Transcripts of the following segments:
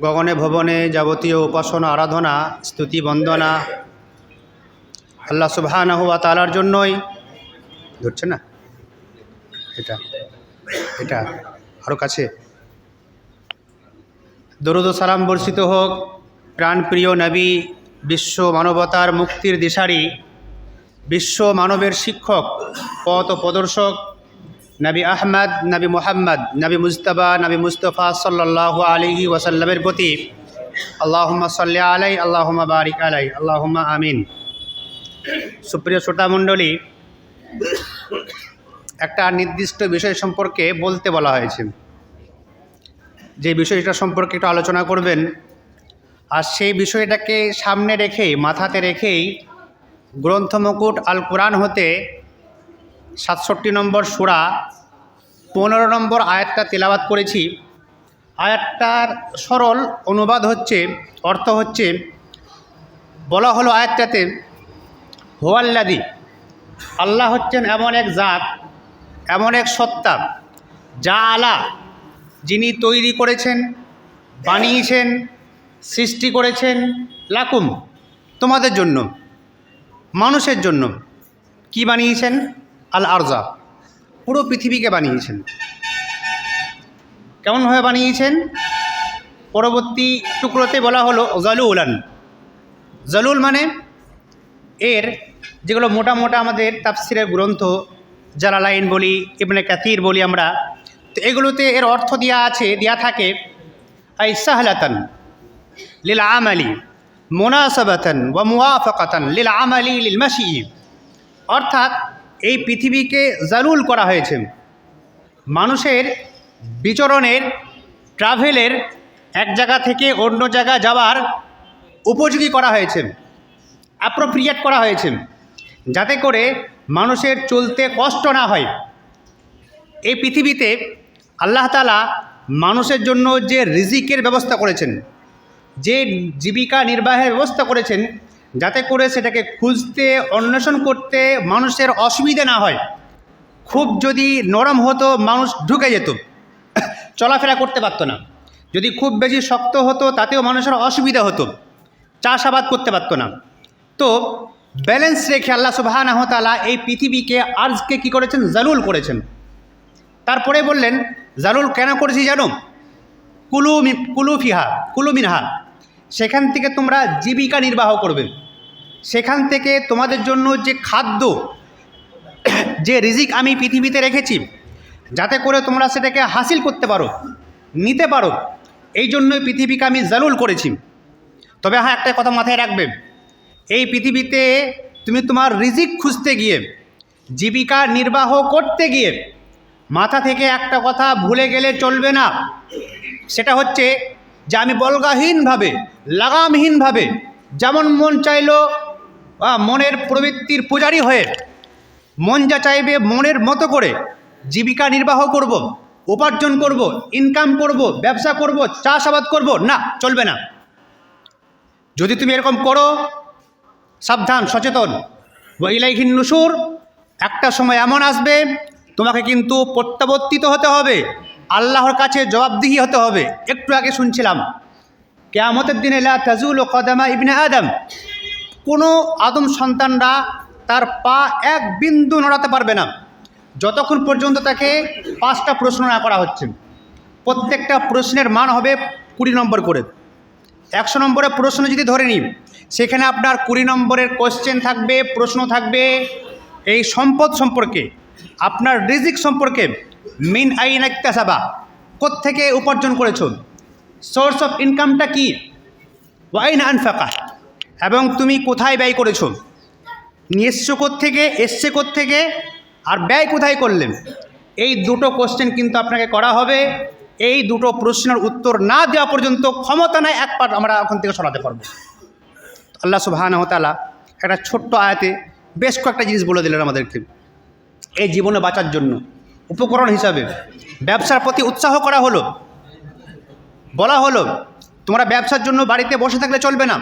গগনে ভবনে যাবতীয় উপাসনা, আরাধনা, স্তুতি, বন্দনা আল্লাহ সুবহানাহু ওয়া তাআলার জন্যই। ধরছে না? এটা এটা আরও কাছে। দরুদ সালাম বর্ষিত হোক, প্রাণপ্রিয় নবী, বিশ্ব মানবতার মুক্তির দিশারি, বিশ্ব মানবের শিক্ষক, পথ প্রদর্শক নবী আহমদ, নবী মোহাম্মদ, নবী মুস্তফা নবী মুস্তফা সাল্লাহ আলহি ওয়াসাল্লামের প্রতি আল্লাহুম্মা সাল্লি আলাই আল্লাহুম্মা বারিক আলাই আল্লাহুম্মা আমিন। সুপ্রিয় শ্রোতামণ্ডলী একটা নির্দিষ্ট বিষয় সম্পর্কে বলতে বলা হয়েছে। যে বিষয়টা সম্পর্কে একটু আলোচনা করবেন, আর সেই বিষয়টাকে সামনে রেখেই, মাথাতে রেখেই গ্রন্থমুকুট আল কোরআন হতে সাতষট্টি নম্বর সুরা, পনেরো নম্বর আয়াতটা তেলাবাত করেছি। আয়াতটার সরল অনুবাদ হচ্ছে, অর্থ হচ্ছে, বলা হলো আয়াতটাতে হোয়াল্লাদি আল্লাহ হচ্ছেন এমন এক জাত, এমন এক সত্তা, যা আলা, যিনি তৈরি করেছেন, বানিয়েছেন, সৃষ্টি করেছেন, লাকুম, তোমাদের জন্য, মানুষের জন্য, কি বানিয়েছেন? আল আরজা পুরো পৃথিবীকে বানিয়েছেন। কেমনভাবে বানিয়েছেন? পরবর্তী টুকরোতে বলা হলো জালুলান। জালুল মানে এর যেগুলো মোটা মোটা আমাদের তাফসিরের গ্রন্থ, জালালাইন বলি, ইবনে কাতির বলি আমরা, তো এগুলোতে এর অর্থ দেওয়া আছে দেওয়া থাকে, আই সাহলাতান লিল আমালি মোনাসাবাতান ওয়া লিল আমালি লিল মাসি অর্থাৎ এই পৃথিবীকে জালুল করা হয়েছে। মানুষের বিচরণের, ট্রাভেলের এক জায়গা থেকে অন্য জায়গা যাওয়ার উপযোগী করা হয়েছে অ্যাপ্রোপ্রিয়েট করা হয়েছে, যাতে করে মানুষের চলতে কষ্ট না হয়। এই পৃথিবীতে আল্লাহ তালা মানুষের জন্য যে রিজিকের ব্যবস্থা করেছেন, যে জীবিকা নির্বাহের ব্যবস্থা করেছেন যাতে করে সেটাকে খুঁজতে, অন্বেষণ করতে মানুষের অসুবিধা না হয়। খুব যদি নরম হতো, মানুষ ঢুকে যেত। চলাফেরা করতে পারতো না। যদি খুব বেশি শক্ত হতো, তাতেও মানুষের অসুবিধা হতো। চাষাবাদ করতে পারতো না। তো ব্যালেন্স রেখে আল্লাহ সুবাহানাহতালা এই পৃথিবীকে আর্জকে কি করেছেন? জালুল করেছেন। তারপরে বললেন, জালুল কেন করেছি জানো? কুলু মি- কুলু ফিহা, কুলু মিনহা। সেখান থেকে তোমরা জীবিকা নির্বাহ করবে। সেখান থেকে তোমাদের জন্য যে খাদ্য, যে রিজিক আমি পৃথিবীতে রেখেছি, যাতে করে তোমরা সেটাকে হাসিল করতে পারো, নিতে পারো, এই জন্যই পৃথিবীকে আমি জালুল করেছি। তবে হ্যাঁ একটা কথা মাথায় রাখবে। এই পৃথিবীতে তুমি তোমার রিজিক খুঁজতে গিয়ে, জীবিকা নির্বাহ করতে গিয়ে মাথা থেকে একটা কথা ভুলে গেলে চলবে না। সেটা হচ্ছে যে আমি বলগাহীনভাবে, লাগামহীনভাবে যেমন মন চাইলো মনের প্রবৃত্তির পূজারি হয়ে মন যা চাইবে মনের মতো করে জীবিকা নির্বাহ করব, উপার্জন করব ইনকাম করব, ব্যবসা করব, চাষাবাদ করব, না, চলবে না। যদি তুমি এরকম করো, সাবধান, সচেতন। ওইলাইহিন নুসুর, একটা সময় এমন আসবে, তোমাকে কিন্তু প্রত্যাবর্তিত হতে হবে। আল্লাহর কাছে জবাবদিহি হতে হবে। একটু আগে শুনছিলাম, কেয়ামতের দিনে লা তাজুল ও কদামা ইবনে আদম। কোনো আদম সন্তানরা তার পা এক বিন্দু নড়াতে পারবে না। যতক্ষণ পর্যন্ত তাকে পাঁচটা প্রশ্ন না করা হচ্ছে। প্রত্যেকটা প্রশ্নের মান হবে কুড়ি নম্বর করে। একশো নম্বরের প্রশ্ন যদি ধরে নিই, সেখানে আপনার কুড়ি নম্বরের কোশ্চেন থাকবে, প্রশ্ন থাকবে এই সম্পদ সম্পর্কে, আপনার রিজিক সম্পর্কে। মিন আইন একতাসাবা। কোত্থেকে উপার্জন করেছ? সোর্স অফ ইনকামটা কী? ওয়াইন আনফাকা? এবং তুমি কোথায় ব্যয় করেছ? নিয়ে থেকে এসছে থেকে আর ব্যয় কোথায় করলেন এই দুটো কোশ্চেন কিন্তু আপনাকে করা হবে। এই দুটো প্রশ্নের উত্তর না দেওয়া পর্যন্ত ক্ষমতা নাই, এক পাট আমরা ওখান থেকে সরাতে পারব। আল্লাহ সুবাহানহতালা একটা ছোট্ট আয়াতে বেশ কয়েকটা জিনিস বলে দিলেন আমাদেরকে। এই জীবনে বাঁচার জন্য। উপকরণ হিসাবে। ব্যবসার প্রতি উৎসাহ করা হলো। বলা হলো, তোমরা ব্যবসার জন্য বাড়িতে বসে থাকলে চলবে না।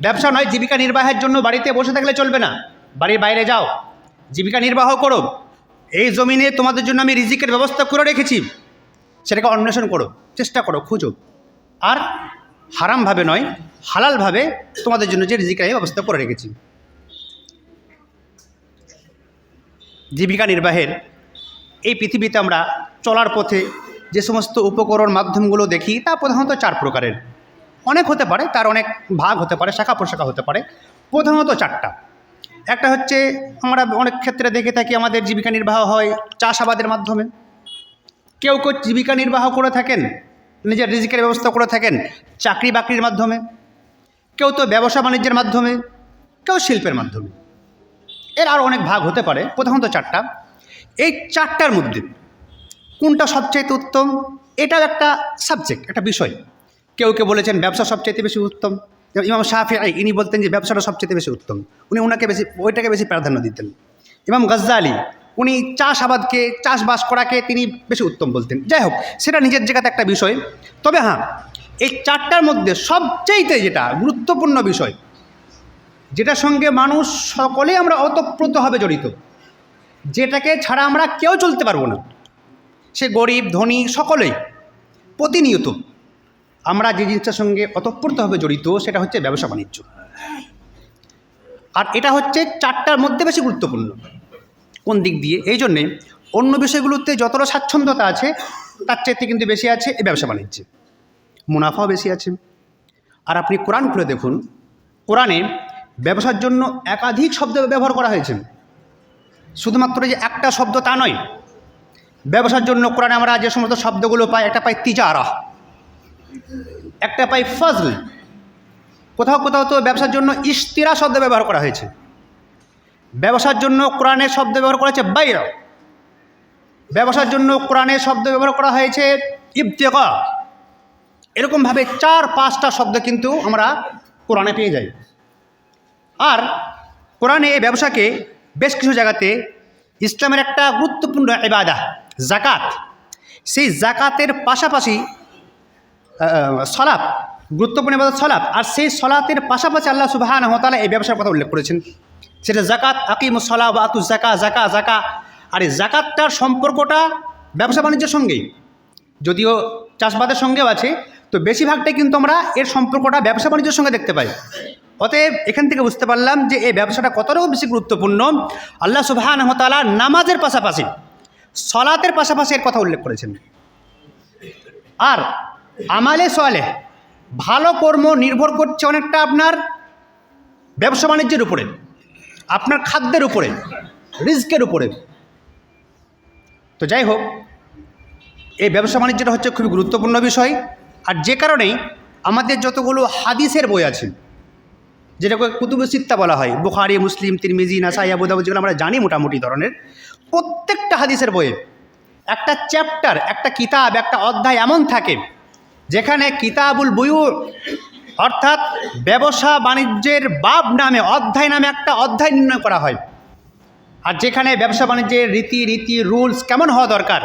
ব্যবসা নয়, জীবিকা নির্বাহের জন্য বাড়িতে বসে থাকলে চলবে না। বাড়ির বাইরে যাও, জীবিকা নির্বাহ করো। এই জমিনে তোমাদের জন্য আমি রিজিকের ব্যবস্থা করে রেখেছি। সেটাকে অন্বেষণ করো, চেষ্টা করো, খুঁজো। আর হারামভাবে নয়, হালালভাবে তোমাদের জন্য যে রিজিকের আমি ব্যবস্থা করে রেখেছি। জীবিকা নির্বাহের এই পৃথিবীতে আমরা চলার পথে যে সমস্ত উপকরণ মাধ্যমগুলো দেখি, তা প্রধানত চার প্রকারের। অনেক হতে পারে, তার অনেক ভাগ হতে পারে, শাখা প্রশাখা হতে পারে। প্রধানত চারটা। একটা হচ্ছে আমরা অনেক ক্ষেত্রে দেখে থাকি, আমাদের জীবিকা নির্বাহ হয় চাষাবাদের মাধ্যমে। কেউ কেউ জীবিকা নির্বাহ করে থাকেন, নিজের রিজিকের ব্যবস্থা করে থাকেন চাকরি বাকরির মাধ্যমে। কেউ তো ব্যবসা বাণিজ্যের মাধ্যমে, কেউ শিল্পের মাধ্যমে। এর আরও অনেক ভাগ হতে পারে, প্রধানত চারটা। এই চারটার মধ্যে কোনটা সবচাইতে উত্তম? এটাও একটা সাবজেক্ট একটা বিষয়। কেউ কেউ বলেছেন ব্যবসা সবচাইতে বেশি উত্তম। ইমাম শাহি ইনি বলতেন যে ব্যবসাটা সবচেয়ে বেশি উত্তম। উনি ওনাকে বেশি, ওইটাকে বেশি প্রাধান্য দিতেন। ইমাম গজ্জালি, উনি চাষাবাদকে, চাষবাস করাকে তিনি বেশি উত্তম বলতেন। যাই হোক, সেটা নিজের জায়গাতে একটা বিষয়। তবে হ্যাঁ এই চারটার মধ্যে সবচাইতে যেটা গুরুত্বপূর্ণ বিষয়, যেটার সঙ্গে মানুষ সকলেই আমরা ওতপ্রোতভাবে জড়িত যেটাকে ছাড়া আমরা কেউ চলতে পারব না। সে গরিব, ধনী সকলেই প্রতিনিয়ত আমরা যে জিনিসটার সঙ্গে অতপ্রতভাবে জড়িত সেটা হচ্ছে ব্যবসা বাণিজ্য। আর এটা হচ্ছে চারটার মধ্যে বেশি গুরুত্বপূর্ণ। কোন দিক দিয়ে? এই জন্যে অন্য বিষয়গুলোতে যতটা স্বাচ্ছন্দ্যতা আছে, তার চাইতে কিন্তু বেশি আছে এই ব্যবসা বাণিজ্যে। মুনাফাও বেশি আছে। আর আপনি কোরআন খুলে দেখুন। কোরআনে ব্যবসার জন্য একাধিক শব্দ ব্যবহার করা হয়েছে। শুধুমাত্র যে একটা শব্দ তা নয়, ব্যবসার জন্য কোরআনে আমরা যে সমস্ত শব্দগুলো পাই, একটা পাই তিজারা, একটা পাই ফজল। কোথাও কোথাও তো ব্যবসার জন্য ইস্তিরা শব্দ ব্যবহার করা হয়েছে। ব্যবসার জন্য কোরআনের শব্দ ব্যবহার করা হয়েছে বাইর। ব্যবসার জন্য কোরআনের শব্দ ব্যবহার করা হয়েছে ইবতেকা এরকমভাবে চার, পাঁচটা শব্দ কিন্তু আমরা কোরআনে পেয়ে যাই। আর কোরআনে এই ব্যবসাকে বেশ কিছু জায়গাতে ইসলামের একটা গুরুত্বপূর্ণ এবাদা জাকাত সেই জাকাতের পাশাপাশি সলাপ, গুরুত্বপূর্ণ এবাদত সলাপ। আর সেই সলাতের পাশাপাশি আল্লাহ সুবাহান হতালা এই ব্যবসার কথা উল্লেখ করেছেন। সেটা জাকাত আকিম সলা বা আতু জাকা জাকা জাকা আর এই জাকাতটার সম্পর্কটা ব্যবসা বাণিজ্যের সঙ্গেই। যদিও চাষবাদের সঙ্গেও আছে, তো বেশিরভাগটাই কিন্তু আমরা এর সম্পর্কটা ব্যবসা বাণিজ্যের সঙ্গে দেখতে পাই। অতএব এখান থেকে বুঝতে পারলাম যে এই ব্যবসাটা কতটাও বেশি গুরুত্বপূর্ণ। আল্লাহ সুবাহান হতালা নামাজের পাশাপাশি সলাতের পাশাপাশি এর কথা উল্লেখ করেছেন। আর আমালে সোয়ালে ভালো কর্ম নির্ভর করছে অনেকটা আপনার ব্যবসা বাণিজ্যের উপরে, আপনার খাদ্যের উপরে রিস্কের উপরে। তো যাই হোক, এই ব্যবসা বাণিজ্যটা হচ্ছে খুবই গুরুত্বপূর্ণ বিষয়। আর যে কারণেই আমাদের যতগুলো হাদিসের বই আছে যেটাকে কুতুব সিত্তা বলা হয়। বুখারি, মুসলিম, তিরমিজি, নাসাই আবুদাবু যেগুলো আমরা জানি মোটামুটি ধরনের। প্রত্যেকটা হাদিসের বইয়ে একটা চ্যাপ্টার একটা কিতাব, একটা অধ্যায় এমন থাকে যেখানে কিতাবুল বইউ অর্থাৎ ব্যবসা বাণিজ্যের বাব নামে, অধ্যায় নামে একটা অধ্যায় নির্ণয় করা হয়। আর যেখানে ব্যবসা বাণিজ্যের রীতি রীতি রুলস কেমন হওয়া দরকার,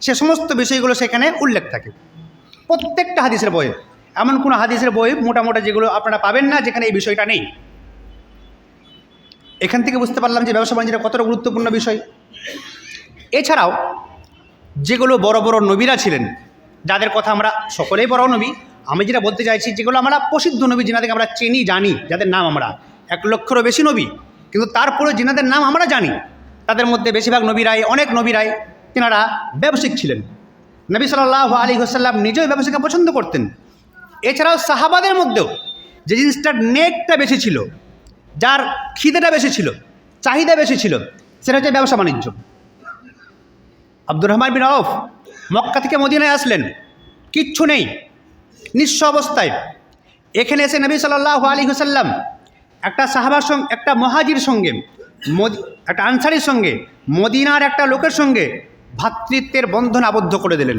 সে সমস্ত বিষয়গুলো সেখানে উল্লেখ থাকে। প্রত্যেকটা হাদিসের বইয়ে এমন কোনো হাদিসের বই মোটামোটা যেগুলো আপনারা পাবেন না, যেখানে এই বিষয়টা নেই। এখান থেকে বুঝতে পারলাম যে ব্যবসা বাণিজ্যের কতটা গুরুত্বপূর্ণ বিষয়। এছাড়াও, যেগুলো বড় বড় নবীরা ছিলেন, যাদের কথা আমরা সকলেই বড় নবী, আমি যেটা বলতে চাইছি, যেগুলো আমরা প্রসিদ্ধ নবী, যেনাদেরকে আমরা চিনি, জানি, যাদের নাম আমরা। এক লক্ষেরও বেশি নবী, কিন্তু তারপরে যেনাদের নাম আমরা জানি, তাদের মধ্যে বেশিরভাগ নবীরাই, অনেক নবীরাই তেনারা ব্যবসায়িক ছিলেন। নবী সাল্লাহ আলী হোসাল্লাম নিজেও ব্যবসাকে পছন্দ করতেন। এছাড়াও সাহাবাদের মধ্যেও যে জিনিসটার নেকটা বেশি ছিল, যার খিদেটা বেশি ছিল, চাহিদা বেশি ছিল, সেটা হচ্ছে ব্যবসা বাণিজ্য। আব্দুর রহমান বিন আউফ মক্কা থেকে মদিনায় আসলেন, কিচ্ছু নেই, নিঃস্ব অবস্থায়। এখানে এসে নবী সাল্লাহ আলী হুসাল্লাম একটা সাহাবার সঙ্গে একটা মহাজির সঙ্গে একটা আনসারির সঙ্গে, মদিনার একটা লোকের সঙ্গে ভ্রাতৃত্বের বন্ধন আবদ্ধ করে দিলেন।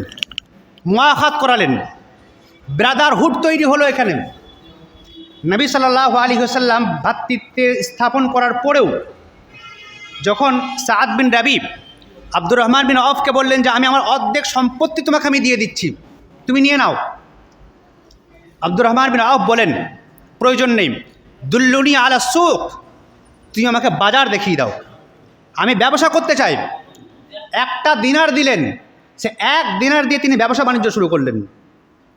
মোয়াখাত করালেন। ব্রাদারহুড তৈরি হলো এখানে। নবী সাল্লাহ আলী হুসাল্লাম ভ্রাতৃত্বের স্থাপন করার পরেও যখন সাদ বিন রাবিব আব্দুর রহমান বিন অফকে বললেন যে, আমি আমার অর্ধেক সম্পত্তি তোমাকে আমি দিয়ে দিচ্ছি, তুমি নিয়ে নাও। আব্দুর রহমান বিন আফ বলেন, প্রয়োজন নেই, দুল্লুনি আলা সুখ, তুমি আমাকে বাজার দেখিয়ে দাও। আমি ব্যবসা করতে চাই। একটা দিনার দিলেন, সে এক দিনার দিয়ে তিনি ব্যবসা বাণিজ্য শুরু করলেন।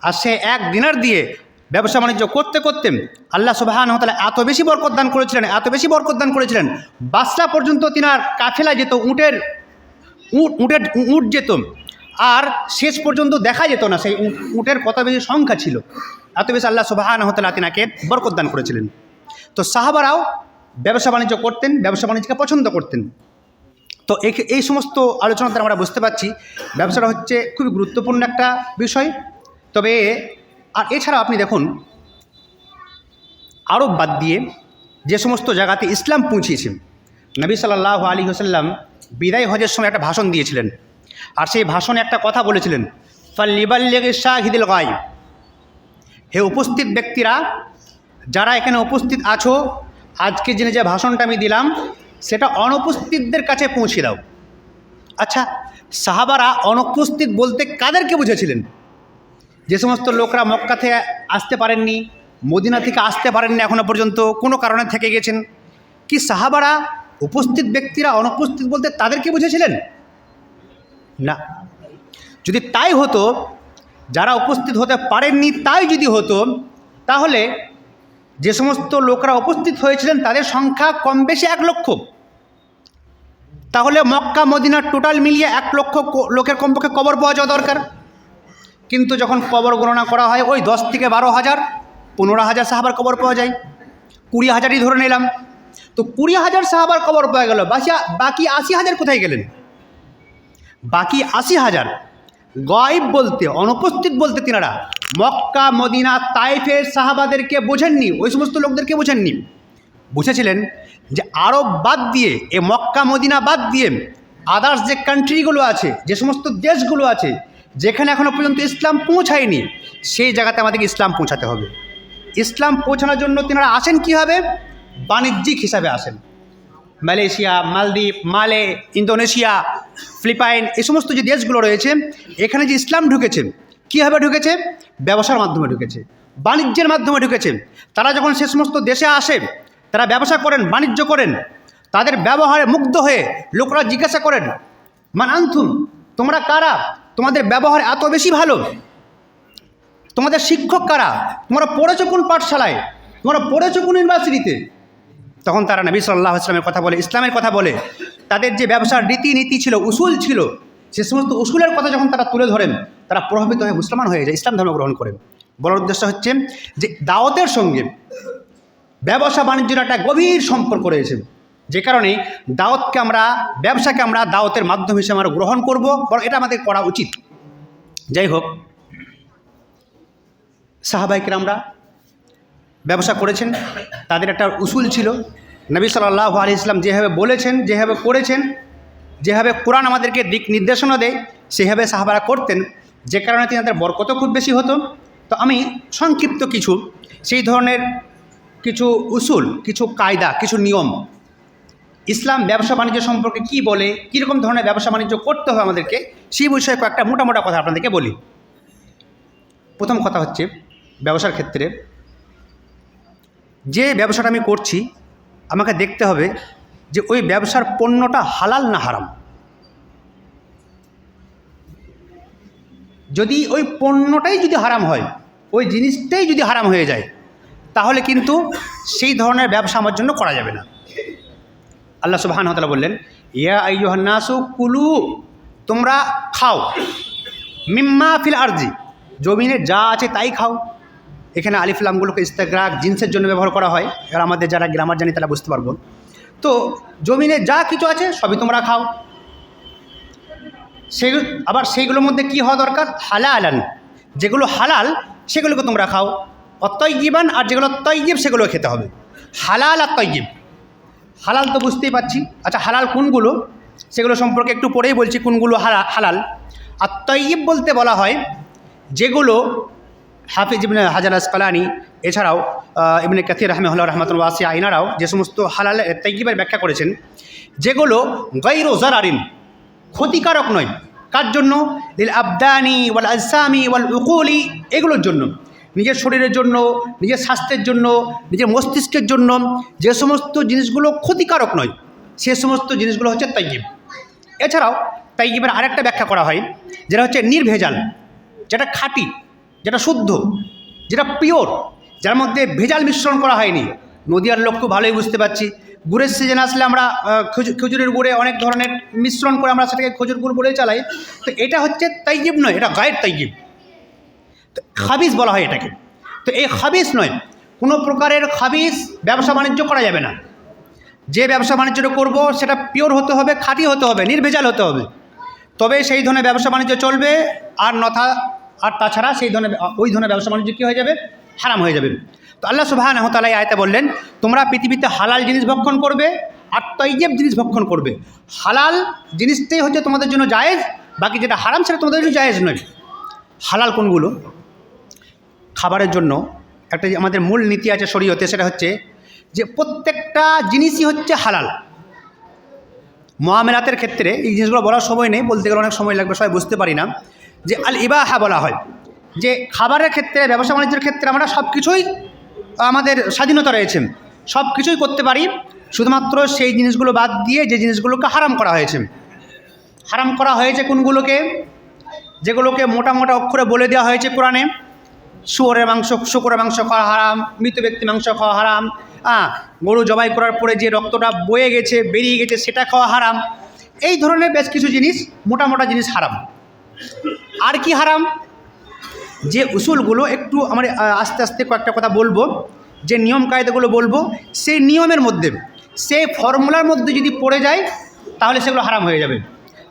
আর সে এক দিনার দিয়ে ব্যবসা বাণিজ্য করতে করতে আল্লাহ সুবাহান হতালা এত বেশি বরকত দান করেছিলেন, এত বেশি বরকত দান করেছিলেন, বাসরা পর্যন্ত তিনার কাফেলা যেত, উটের উট উটের উট যেত, আর শেষ পর্যন্ত দেখা যেত না, সেই উট- উটের কত বেশি সংখ্যা ছিল, এত বেশি আল্লাহ সুবাহান হতালা তিনাকে বরকত দান করেছিলেন। তো সাহাবারাও ব্যবসা বাণিজ্য করতেন, ব্যবসা বাণিজ্যকে পছন্দ করতেন। তো এই সমস্ত আলোচনা দ্বারা আমরা বুঝতে পারছি, ব্যবসাটা হচ্ছে খুবই গুরুত্বপূর্ণ একটা বিষয়। তবে, আর এছাড়া আপনি দেখুন আরব বাদ দিয়ে যে সমস্ত জায়গাতে ইসলাম পৌঁছিয়েছেন নবী সাল্লাহ আলী হোসাল্লাম বিদায় হজের সময় একটা ভাষণ দিয়েছিলেন। আর সেই ভাষণে একটা কথা বলেছিলেন, ফাল্লিবাল্লেগ শাহিদুল গাই হে উপস্থিত ব্যক্তিরা, যারা এখানে উপস্থিত আছো, আজকে জেনে যে ভাষণটা আমি দিলাম, সেটা অনুপস্থিতদের কাছে পৌঁছে দাও। আচ্ছা সাহাবারা অনুপস্থিত বলতে কাদেরকে বুঝেছিলেন? যে সমস্ত লোকরা মক্কা থেকে আসতে পারেননি, মদিনা থেকে আসতে পারেননি এখনও পর্যন্ত, কোনো কারণে থেকে গেছেন। কি সাহাবারা উপস্থিত ব্যক্তিরা অনুপস্থিত বলতে তাদেরকে বুঝেছিলেন? না। যদি তাই হতো, যারা উপস্থিত হতে পারেননি তাই যদি হতো, তাহলে যে সমস্ত লোকরা উপস্থিত হয়েছিলেন তাদের সংখ্যা কম বেশি এক লক্ষ। তাহলে মক্কা মদিনার টোটাল মিলিয়ে এক লক্ষ লোকের কমপক্ষে কবর পাওয়া যাওয়া দরকার। কিন্তু যখন কবর গণনা করা হয়, ওই দশ থেকে বারো হাজার, পনেরো হাজার সাহাবার কবর পাওয়া যায়। কুড়ি হাজারই ধরে নিলাম। তো কুড়ি হাজার সাহাবার কবর পাওয়া গেল বাকি বাকি আশি হাজার কোথায় গেলেন? বাকি আশি হাজার গয়েব বলতে, অনুপস্থিত বলতে তিনারা, মক্কা, মদিনা, তাইফের সাহাবাদেরকে বোঝেননি, ওই সমস্ত লোকদেরকে বোঝেননি। বুঝেছিলেন যে আরব বাদ দিয়ে, এ মক্কা, মদিনা বাদ দিয়ে, আদার্স যে কান্ট্রিগুলো আছে, যে সমস্ত দেশগুলো আছে যেখানে এখনও পর্যন্ত ইসলাম পৌঁছায়নি, সেই জায়গাতে আমাদেরকে ইসলাম পৌঁছাতে হবে। ইসলাম পৌঁছানোর জন্য তিনারা আসেন কীভাবে? বাণিজ্যিক হিসাবে আসেন। মালয়েশিয়া, মালদ্বীপ, মালে, ইন্দোনেশিয়া, ফিলিপাইন, এই সমস্ত যে দেশগুলো রয়েছে, এখানে যে ইসলাম ঢুকেছে, কীভাবে ঢুকেছে? ব্যবসার মাধ্যমে ঢুকেছে, বাণিজ্যের মাধ্যমে ঢুকেছে। তারা যখন সে সমস্ত দেশে আসে, তারা ব্যবসা করেন, বাণিজ্য করেন, তাদের ব্যবহারে মুগ্ধ হয়ে লোকরা জিজ্ঞাসা করেন মান আন্থুম তোমরা কারা? তোমাদের ব্যবহার এত বেশি ভালো? তোমাদের শিক্ষক কারা? তোমরা পড়েছো কোন পাঠশালায়? তোমরা পড়েছো কোন ইউনিভার্সিটিতে? তখন তারা নবী সাল্লাহ ইসলামের কথা বলে, ইসলামের কথা বলে, তাদের যে ব্যবসার রীতিনীতি ছিল, উসুল ছিল, সে সমস্ত উসুলের কথা যখন তারা তুলে ধরেন, তারা প্রভাবিত হয়ে মুসলমান হয়ে যায়, ইসলাম ধর্ম গ্রহণ করেন। বলার উদ্দেশ্য হচ্ছে যে দাওয়াতের সঙ্গে ব্যবসা বাণিজ্যের একটা গভীর সম্পর্ক রয়েছে। যে কারণে দাওয়াতকে আমরা, ব্যবসাকে আমরা দাওয়াতের মাধ্যম হিসেবে আমরা গ্রহণ করব, বরং এটা আমাদের করা উচিত। যাই হোক সাহাবাইকের আমরা ব্যবসা করেছেন, তাদের একটা উসুল ছিল। নবী সাল্লাহ আলি ইসলাম যেভাবে বলেছেন, যেভাবে করেছেন, যেভাবে কোরআন আমাদেরকে দিক নির্দেশনা দেয়, সেভাবে সাহাবারা করতেন। যে কারণে তিনি তাদের বরকতও খুব বেশি হতো। তো আমি সংক্ষিপ্ত কিছু, সেই ধরনের কিছু উসুল, কিছু কায়দা, কিছু নিয়ম ইসলাম ব্যবসা বাণিজ্য সম্পর্কে কি বলে, কীরকম ধরনের ব্যবসা বাণিজ্য করতে হয় আমাদেরকে, সেই বিষয়ে কয়েকটা মোটা মোটা কথা আপনাদেরকে বলি। প্রথম কথা হচ্ছে ব্যবসার ক্ষেত্রে, যে ব্যবসাটা আমি করছি, আমাকে দেখতে হবে যে ওই ব্যবসার পণ্যটা হালাল না হারাম। যদি ওই পণ্যটাই যদি হারাম হয়, ওই জিনিসটাই যদি হারাম হয়ে যায়, তাহলে কিন্তু সেই ধরনের ব্যবসা আমার জন্য করা যাবে না। আল্লাহ সুবাহান তালা বললেন, ইয়া আইহান্নাসু কুলু, তোমরা খাও। মিম্মা ফিল আরজি, জমিনে যা আছে তাই খাও। এখানে আলিফলামগুলোকে ইস্তেগ্রাক জিন্সের জন্য ব্যবহার করা হয়। এবার আমাদের যারা গ্রামার জানি তারা বুঝতে পারব। তো জমিনে যা কিছু আছে সবই তোমরা খাও। সেই আবার সেইগুলোর মধ্যে কি হওয়া দরকার? হালা আলান যেগুলো হালাল, সেগুলোকে তোমরা খাও। অতৈগিবান আর যেগুলো তৈগিব সেগুলো খেতে হবে। হালাল আর তৈগিব হালাল তো বুঝতেই পারছি। আচ্ছা হালাল কোনগুলো? সেগুলো সম্পর্কে একটু পরেই বলছি কোনগুলো হালা, হালাল। আর তৈগিব বলতে বলা হয়, যেগুলো হাফিজ ইবনে হাজার আসকালানি, এছাড়াও ইবনে কাথির রহমতুল্লাহ রহমতুল ওয়াসিয়া ইনারাও যে সমস্ত হালাল তৈগিবের ব্যাখ্যা করেছেন, যেগুলো গৈর জারারিন, ক্ষতিকারক নয়। কার জন্য? আবদানি ওয়াল আসামি ওয়াল উকুলি, এগুলোর জন্য। নিজের শরীরের জন্য, নিজের স্বাস্থ্যের জন্য, নিজের মস্তিষ্কের জন্য যে সমস্ত জিনিসগুলো ক্ষতিকারক নয়, সে সমস্ত জিনিসগুলো হচ্ছে তৈগিব এছাড়াও তাইগিবের আরেকটা ব্যাখ্যা করা হয়, যেটা হচ্ছে নির্ভেজাল, যেটা খাঁটি, যেটা শুদ্ধ, যেটা পিওর যার মধ্যে ভেজাল মিশ্রণ করা হয়নি। নদীয়ার লোক খুব ভালোই বুঝতে পারছি। গুড়ের সিজন আসলে আমরা খেজুরের গুড়ে অনেক ধরনের মিশ্রণ করে আমরা সেটাকে খেজুর গুড় বলে চালাই। তো এটা হচ্ছে তাইগিব নয়, এটা গায়ের তাইজিব তো খাবিজ বলা হয় এটাকে। তো এই খাবিজ নয়, কোনো প্রকারের খাবিজ ব্যবসা বাণিজ্য করা যাবে না। যে ব্যবসা বাণিজ্যটা করব, সেটা পিওর হতে হবে, খাঁটি হতে হবে, নির্ভেজাল হতে হবে। তবে সেই ধরনের ব্যবসা বাণিজ্য চলবে, আর নথা, আর তাছাড়া সেই ধরনের, ওই ধরনের ব্যবসা বাণিজ্য কী হয়ে যাবে? হারাম হয়ে যাবে। তো আল্লাহ সুবাহ তালা আয়তে বললেন, তোমরা পৃথিবীতে হালাল জিনিস ভক্ষণ করবে, আর তৈজেব জিনিস ভক্ষণ করবে। হালাল জিনিসটাই হচ্ছে তোমাদের জন্য জায়েজ, বাকি যেটা হারাম সেটা তোমাদের জন্য জায়েজ নয়। হালাল কোনগুলো? খাবারের জন্য একটা আমাদের মূল নীতি আছে শরীয়তে, সেটা হচ্ছে যে প্রত্যেকটা জিনিসই হচ্ছে হালাল। মহামেলাতের ক্ষেত্রে এই জিনিসগুলো বলার সময় নেই, বলতে গেলে অনেক সময় লাগবে, সবাই বুঝতে পারি না। যে আল ইবাহা বলা হয়, যে খাবারের ক্ষেত্রে, ব্যবসা বাণিজ্যের ক্ষেত্রে আমরা সব কিছুই আমাদের স্বাধীনতা রয়েছে। সব কিছুই করতে পারি, শুধুমাত্র সেই জিনিসগুলো বাদ দিয়ে যে জিনিসগুলোকে হারাম করা হয়েছে। হারাম করা হয়েছে কোনগুলোকে? যেগুলোকে মোটা মোটা অক্ষরে বলে দেওয়া হয়েছে কোরআনে। শুয়োরের মাংস, শুকুরের মাংস খাওয়া হারাম, মৃত ব্যক্তি মাংস খাওয়া হারাম হ্যাঁ গরু জবাই করার পরে যে রক্তটা বয়ে গেছে, বেরিয়ে গেছে, সেটা খাওয়া হারাম। এই ধরনের বেশ কিছু জিনিস, মোটা মোটা জিনিস হারাম। আর কি হারাম? যে উসুলগুলো একটু আমার আস্তে আস্তে কয়েকটা কথা বলব, যে নিয়ম কায়দাগুলো বলব, সেই নিয়মের মধ্যে, সেই ফর্মুলার মধ্যে যদি পড়ে যায়, তাহলে সেগুলো হারাম হয়ে যাবে।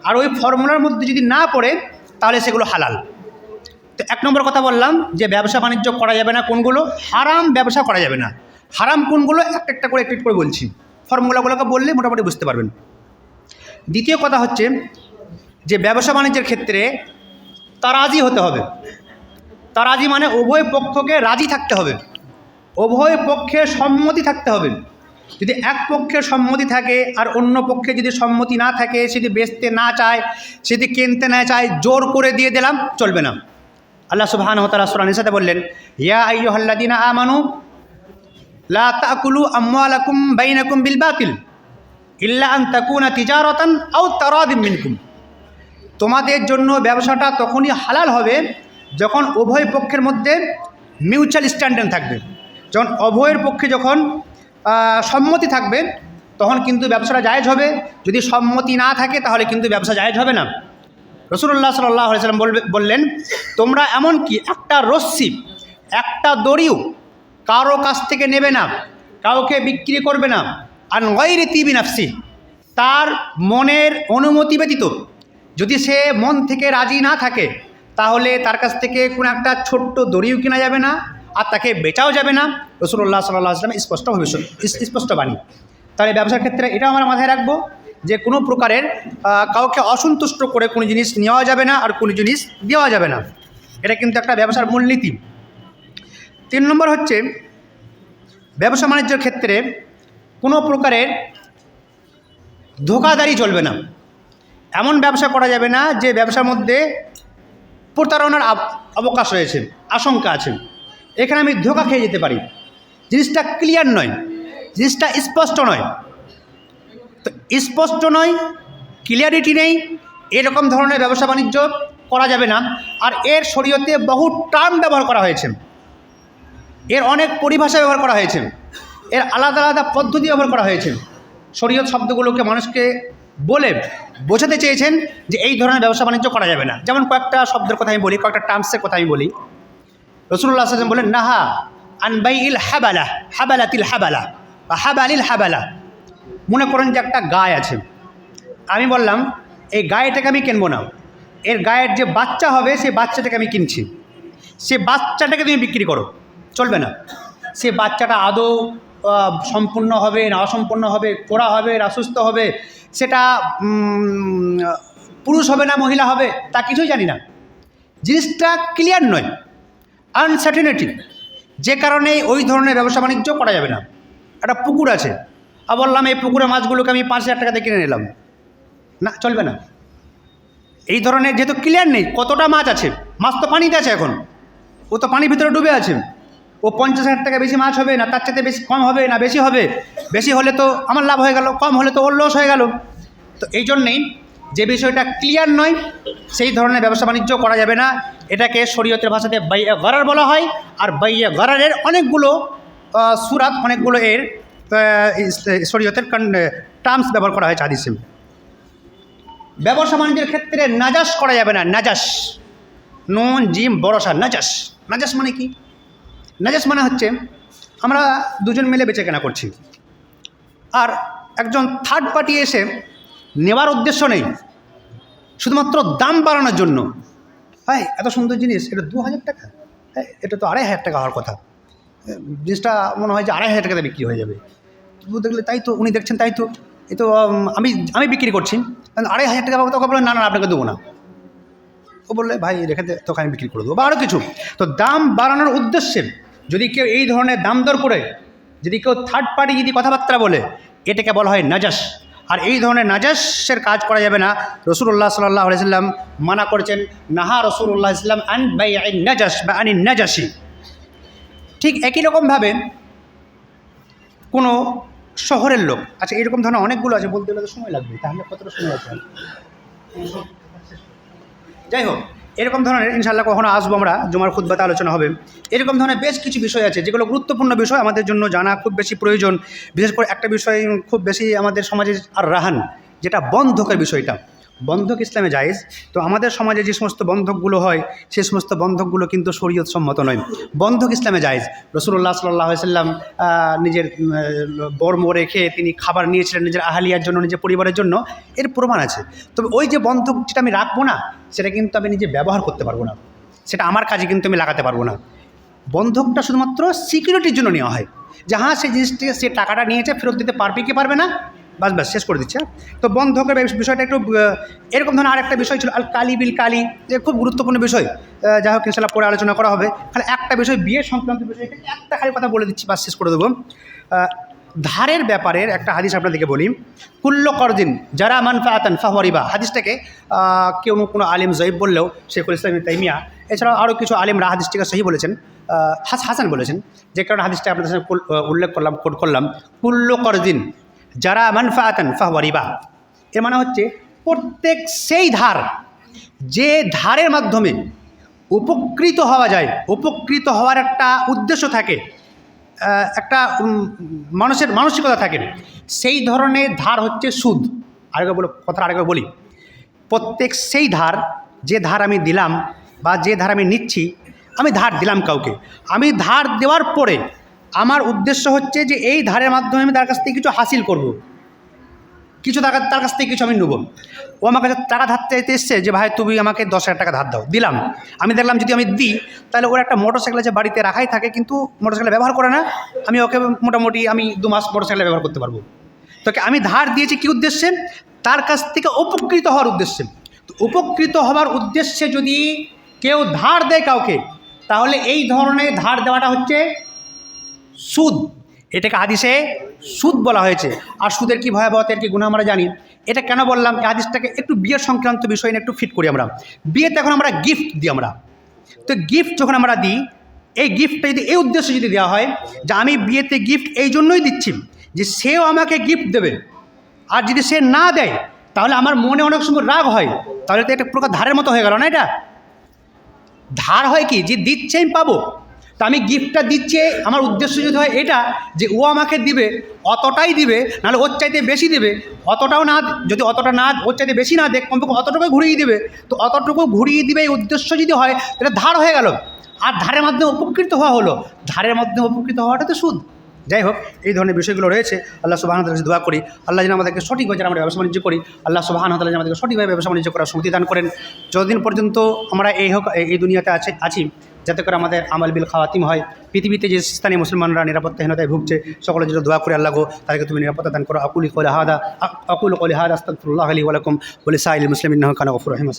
আর ওই ফর্মুলার মধ্যে যদি না পড়ে, তাহলে সেগুলো হালাল। তো এক নম্বর কথা বললাম যে ব্যবসা বাণিজ্য করা যাবে না কোনগুলো? হারাম ব্যবসা করা যাবে না। হারাম কোনগুলো? একটা একটা করে, একটু করে বলছি। ফর্মুলাগুলোকে বললে মোটামুটি বুঝতে পারবেন। দ্বিতীয় কথা হচ্ছে যে ব্যবসা বাণিজ্যের ক্ষেত্রে তারাজি হতে হবে। তারাজি মানে উভয় পক্ষকে রাজি থাকতে হবে। উভয় পক্ষে সম্মতি থাকতে হবে। যদি এক পক্ষের সম্মতি থাকে আর অন্য পক্ষে যদি সম্মতি না থাকে সে যদি বেচতে না চায় সে যদি কিনতে না চায়, জোর করে দিয়ে দিলাম, চলবে না। আল্লাহ সুবহান হতালা সুরানির সাথে বললেন, ইয়া আইয়ুহাল্লাদিনা আমানু, লা তাকুলু আমওয়ালাকুম বাইনাকুম বিল বাতিল, ইল্লা আন তাকুনা তিজারাতান আও তারাদিম মিনকুম। তোমাদের জন্য ব্যবসাটা তখনই হালাল হবে যখন উভয় পক্ষের মধ্যে মিউচুয়াল স্ট্যান্ডার্ড থাকবে। যখন উভয়ের পক্ষে যখন সম্মতি থাকবে, তখন কিন্তু ব্যবসাটা জায়েজ হবে। যদি সম্মতি না থাকে, তাহলে কিন্তু ব্যবসা জায়েজ হবে না। রসুল্লাহ সাল্লাহ সাল্লাম বললেন, তোমরা এমন কি? একটা রশ্মি একটা দড়িও কারও কাছ থেকে নেবে না, কাউকে বিক্রি করবে না আর নয়রে তিবি নাফসি, তার মনের অনুমতি ব্যতীত। যদি সে মন থেকে রাজি না থাকে, তাহলে তার কাছ থেকে কোনো একটা ছোট্ট দড়িও কেনা যাবে না, আর তাকে বেচাও যাবে না। রসুল্লাহ সাল্লাহ আসলাম স্পষ্ট ভবিষ্যৎ স্পষ্ট বাণী। তাহলে ব্যবসার ক্ষেত্রে এটাও আমরা মাথায় রাখব যে কোনো প্রকারের কাউকে অসন্তুষ্ট করে কোনো জিনিস নেওয়া যাবে না আর কোনো জিনিস দেওয়া যাবে না। এটা কিন্তু একটা ব্যবসার মূলনীতি তিন নম্বর হচ্ছে, ব্যবসা বাণিজ্যের ক্ষেত্রে কোনো প্রকারের ধোকাদারি চলবে না। এমন ব্যবসা করা যাবে না যে ব্যবসার মধ্যে প্রতারণার অবকাশ রয়েছে, আশঙ্কা আছে। এখানে আমি ধোকা খেয়ে যেতে পারি। জিনিসটা ক্লিয়ার নয়, জিনিসটা স্পষ্ট নয়। স্পষ্ট নয় ক্লিয়ারিটি নেই, এরকম ধরনের ব্যবসা বাণিজ্য করা যাবে না। আর এর শরীয়তে বহু টার্ম ব্যবহার করা হয়েছে। এর অনেক পরিভাষা ব্যবহার করা হয়েছে। এর আলাদা আলাদা পদ্ধতি ব্যবহার করা হয়েছে। শরীয়ত শব্দগুলোকে মানুষকে বলে বোঝাতে চেয়েছেন যে এই ধরনের ব্যবসা বাণিজ্য করা যাবে না। যেমন কয়েকটা শব্দের কথা আমি বলি, কয়েকটা টার্মসের কথা আমি বলি। রসুল্লাহ বলেন নাহা আনবাই ইল হাবালা, হাবালাতিল হাবালা বা হাবালিল হাবালা। মনে করেন যে একটা গায়ে আছে। আমি বললাম, এই গায়েটাকে আমি কিনবো না। এর গায়ের যে বাচ্চা হবে সেই বাচ্চাটাকে আমি কিনছি। সে বাচ্চাটাকে তুমি বিক্রি করো। চলবে না। সে বাচ্চাটা আদৌ সম্পূর্ণ হবে না অসম্পূর্ণ হবে কোড়া হবে না সুস্থ হবে, সেটা পুরুষ হবে না মহিলা হবে, তা কিছুই জানি না। জিনিসটা ক্লিয়ার নয়। আনসার্টিনিটি যে কারণে ওই ধরনের ব্যবসা বাণিজ্য করা যাবে না। একটা পুকুর আছে। আর বললাম, এই পুকুরের মাছগুলোকে আমি পাঁচ হাজার টাকাতে কিনে নিলাম। না, চলবে না। এই ধরনের যেহেতু ক্লিয়ার নেই, কতটা মাছ আছে? মাছ তো পানিতে আছে এখন। ও তো পানির ভিতরে ডুবে আছে। ও পঞ্চাশ হাজার টাকা বেশি মাছ হবে না, তার চাইতে বেশি কম হবে না, বেশি হবে। বেশি হলে তো আমার লাভ হয়ে গেল, কম হলে তো ওর লস হয়ে গেল। তো এই জন্যেই যে বিষয়টা ক্লিয়ার নয়, সেই ধরনের ব্যবসা বাণিজ্য করা যাবে না। এটাকে শরীয়তের ভাষাতে বাইয়া গরার বলা হয়। আর বাইয়া গরারের অনেকগুলো সুরাত, অনেকগুলো এর শরীয়তের টার্মস ব্যবহার করা হয়েছে হাদিসে। ব্যবসা বাণিজ্যের ক্ষেত্রে নাজাস করা যাবে না, নাজাস। নুন, জিম, বড়সা, নাজাস। নাজাস মানে কি? নাজাস মানে হচ্ছে, আমরা দুজন মিলে বেচে কেনা করছি। আর একজন থার্ড পার্টি এসে নেওয়ার উদ্দেশ্য নেই, শুধুমাত্র দাম বাড়ানোর জন্য। হ্যাঁ এত সুন্দর জিনিস, এটা দু হাজার টাকা? হ্যাঁ এটা তো আড়াই হাজার টাকা হওয়ার কথা। জিনিসটা মনে হয় যে আড়াই হাজার টাকাতে বিক্রি হয়ে যাবে। দেখলে তাই তো, উনি দেখছেন, তাই তো। এ তো আমি আমি বিক্রি করছি। আড়াই হাজার টাকা পাবো, তখন বললেন না না আপনাকে দেবো না। ও বললে, ভাই, রেখে দে, তোকে আমি বিক্রি করে দেবো। বা আরও কিছু। তো দাম বাড়ানোর উদ্দেশ্যে যদি কেউ এই ধরনের দাম দর করে, যদি কেউ থার্ড পার্টি যদি কথাবার্তা বলে, এটাকে বলা হয় নাজাস। আর এই ধরনের নাজাসের কাজ করা যাবে না। রসুল্লাহ সাল্লাহ সাল্লাম মানা করেছেন, নাহা রসুল্লাহ ইসলাম আন বাই আই নাজাস বা আনি নাজাসি। ঠিক একই রকমভাবে কোনো শহরের লোক। আচ্ছা এরকম ধরনের অনেকগুলো আছে, বলতে গেলে তো সময় লাগবে। তাহলে কতটা সময় আছে? যাই হোক, এরকম ধরনের ইনশাল্লাহ কখনো আসব আমরা, জুমার খুদ্বাতে আলোচনা হবে। এরকম ধরনের বেশ কিছু বিষয় আছে, যেগুলো গুরুত্বপূর্ণ বিষয় আমাদের জন্য, জানা খুব বেশি প্রয়োজন। বিশেষ করে একটা বিষয় খুব বেশি আমাদের সমাজে আর রাহান, যেটা বন্ধকের বিষয়টা। বন্ধক ইসলামে জায়েজ। তো আমাদের সমাজে যে সমস্ত বন্ধকগুলো হয়, সে সমস্ত বন্ধকগুলো কিন্তু শরীয়ত সম্মত নয়। বন্ধক ইসলামে জায়েজ। রসুল্লাহ সাল্লাহ সাল্লাম নিজের বর্ম রেখে তিনি খাবার নিয়েছিলেন নিজের আহালিয়ার জন্য, নিজের পরিবারের জন্য। এর প্রমাণ আছে। তবে ওই যে বন্ধক যেটা আমি রাখব না, সেটা কিন্তু আমি নিজে ব্যবহার করতে পারব না। সেটা আমার কাজে কিন্তু আমি লাগাতে পারব না। বন্ধকটা শুধুমাত্র সিকিউরিটির জন্য নেওয়া হয়। যে হ্যাঁ সেই জিনিসটিকে, সে টাকাটা নিয়েছে, ফেরত দিতে পারবে কি পারবে না? বাস বাস, শেষ করে দিচ্ছে তো বন্ধকের বিষয়টা একটু এরকম ধরনের আরেকটা বিষয় ছিল, আল কালি বিল কালি, যে খুব গুরুত্বপূর্ণ বিষয় যাই হোক ইনশাল্লাহ পরে আলোচনা করা হবে। খালি একটা বিষয়, বিয়ে সংক্রান্ত বিষয় একটা খালি কথা বলে দিচ্ছি, বাস, শেষ করে দেবো। ধারের ব্যাপারের একটা হাদিস আপনাদেরকে বলি। কুল্ল করদিন, যারা মানফা আতান ফাহরিবা হাদিসটাকে কেউ কোনো আলিম জয়ীব বললেও শেখুল ইসলাম তাইমিয়া, এছাড়াও আরও কিছু আলিমরা হাদিসটিকে সহি বলেছেন হাস, হাসান বলেছেন, যে কারণে হাদিসটা আপনাদের সাথে উল্লেখ করলাম, কোট করলাম। কুল্ল করদিন যারা মানফা আতান ফাহরিবা এর মানে হচ্ছে প্রত্যেক সেই ধার, যে ধারের মাধ্যমে উপকৃত হওয়া যায়, উপকৃত হওয়ার একটা উদ্দেশ্য থাকে একটা মানুষের মানসিকতা থাকে, সেই ধরনের ধার হচ্ছে সুদ। আরেকবার বলো, কথাটা আরেকবার বলি। প্রত্যেক সেই ধার, যে ধার আমি দিলাম বা যে ধার আমি নিচ্ছি, আমি ধার দিলাম কাউকে। আমি ধার দেওয়ার পরে আমার উদ্দেশ্য হচ্ছে যে এই ধারের মাধ্যমে আমি তার কাছ থেকে কিছু হাসিল করব। কিছু টাকা তার কাছ থেকে কিছু আমি নেব। ও আমার কাছে টাকা ধার চাইতে এসছে যে, ভাই, তুমি আমাকে দশ হাজার টাকা ধার দাও। দিলাম। আমি দেখলাম যদি আমি দিই, তাহলে ওর একটা মোটর সাইকেল আছে বাড়িতে রাখাই থাকে, কিন্তু মোটর সাইকেল ব্যবহার করে না। আমি ওকে মোটামুটি আমি দু মাস মোটর সাইকেল ব্যবহার করতে পারব। তোকে আমি ধার দিয়েছি কী উদ্দেশ্যে? তার কাছ থেকে উপকৃত হওয়ার উদ্দেশ্যে। তো উপকৃত হওয়ার উদ্দেশ্যে যদি কেউ ধার দেয় কাউকে, তাহলে এই ধরনের ধার দেওয়াটা হচ্ছে সুদ। এটাকে হাদিসে সুদ বলা হয়েছে। আর সুদের কি ভয়াবহতার কি গুণ আমরা জানি? এটা কেন বললাম? এই হাদিসটাকে একটু বিয়ের সংক্রান্ত বিষয় নিয়ে একটু ফিট করি আমরা। বিয়েতে এখন আমরা গিফট দিই আমরা। তো গিফট যখন আমরা দিই, এই গিফটটা যদি, এই উদ্দেশ্যে যদি দেওয়া হয় যে আমি বিয়েতে গিফট এই জন্যই দিচ্ছি যে সেও আমাকে গিফট দেবে। আর যদি সে না দেয়, তাহলে আমার মনে অনেক সময় রাগ হয়। তাহলে তো একটা প্রকার ধারের মতো হয়ে গেল না এটা? ধার হয় কি? যে দিচ্ছে আমি পাবো। তো আমি গিফটটা দিচ্ছে, আমার উদ্দেশ্য যদি হয় এটা, যে ও আমাকে দিবে, অতটাই দিবে, নাহলে ওর চাইতে বেশি দেবে, অতটাও না, যদি অতটা না, ওর চাইতে বেশি না দেখ, কমপক্ষে অতটুকু ঘুরিয়ে দিবে। তো অতটুকু ঘুরিয়ে দিবে, এই উদ্দেশ্য যদি হয় এটা ধার হয়ে গেল। আর ধারের মাধ্যমে উপকৃত হওয়া হলো। ধারের মাধ্যমে উপকৃত হওয়াটা তো সুদ। যাই হোক, এই ধরনের বিষয়গুলো রয়েছে। আল্লাহ সুবাহান তালা দোয়া করি। আল্লাহ যেন আমাদেরকে সঠিকভাবে যেন আমরা ব্যবসা বাণিজ্য করি, আল্লাহ সুবাহান তালা যেন আমাদেরকে সঠিকভাবে ব্যবসা বাণিজ্য করার সুবিধা দান করেন। যতদিন পর্যন্ত আমরা এই হোক, এই দুনিয়াতে আছে, আছি যাতে করে আমাদের আমল বিল খাওয়াতিম হয়। পৃথিবীতে যে স্থানীয় মুসলমানরা নিরাপত্তাহীনতায় ভুগছে, সকলের জন্য দোয়া করে আল্লাহ তাদেরকে তুমি নিরাপত্তা দান করো। আকুল কলে হাদা, আকুল কলে হাদা আস্তাকুল্লাহ আলী ওয়ালাকুম বলে সাহিল মুসলিম খানা গফুর রহিম।